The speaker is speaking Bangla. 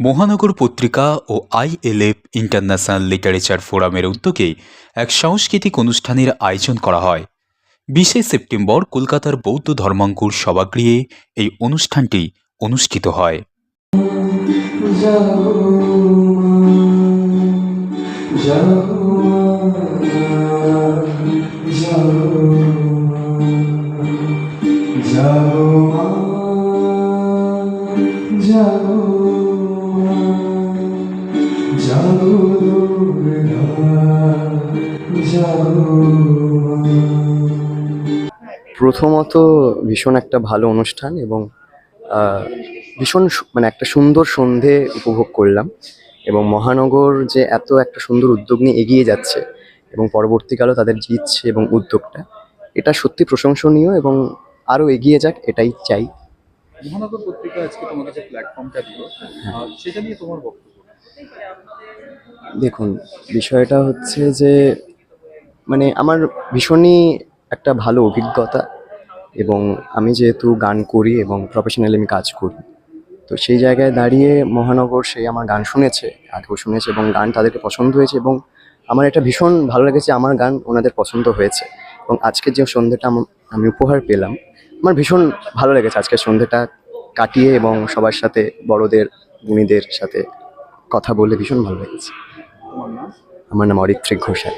মহানগর পত্রিকা ও আইএলএফ ইন্টারন্যাশনাল লিটারেচার ফোরামের উদ্যোগে এক সাংস্কৃতিক অনুষ্ঠানের আয়োজন করা হয়। বিশে সেপ্টেম্বর কলকাতার বৌদ্ধ ধর্মাঙ্কুর সভাগৃহে এই অনুষ্ঠানটি অনুষ্ঠিত হয়। প্রথমত ভীষণ একটা ভালো অনুষ্ঠান এবং ভীষণ মানে একটা সুন্দর সন্ধে উপভোগ করলাম এবং মহানগর যে এত একটা সুন্দর উদ্যোগ নিয়ে এগিয়ে যাচ্ছে এবং পরবর্তীকালেও তাদের জিতছে এবং উদ্যোগটা এটা সত্যি প্রশংসনীয় এবং আরও এগিয়ে যাক এটাই চাই। মহানগর পত্রিকা আজকে তোমাকে যে প্ল্যাটফর্মটা দিল। সেটা নিয়ে তোমার বক্তব্য? দেখুন বিষয়টা হচ্ছে যে মানে আমার ভীষণই একটা ভালো অভিজ্ঞতা এবং আমি যেহেতু গান করি এবং প্রফেশনালি আমি কাজ করি, তো সেই জায়গায় দাঁড়িয়ে মহানগর সেই আমার গান শুনেছে, আগেও শুনেছে এবং গান তাদেরকে পছন্দ হয়েছে এবং আমার এটা ভীষণ ভালো লেগেছে, আমার গান ওনাদের পছন্দ হয়েছে এবং আজকের যে সন্ধ্যেটা আমি উপহার পেলাম, আমার ভীষণ ভালো লেগেছে আজকের সন্ধ্যেটা কাটিয়ে এবং সবার সাথে বড়দের, গুণীদের সাথে কথা বলে ভীষণ ভালো লেগেছে। আমার নাম অরিত্রিক ঘোষাল।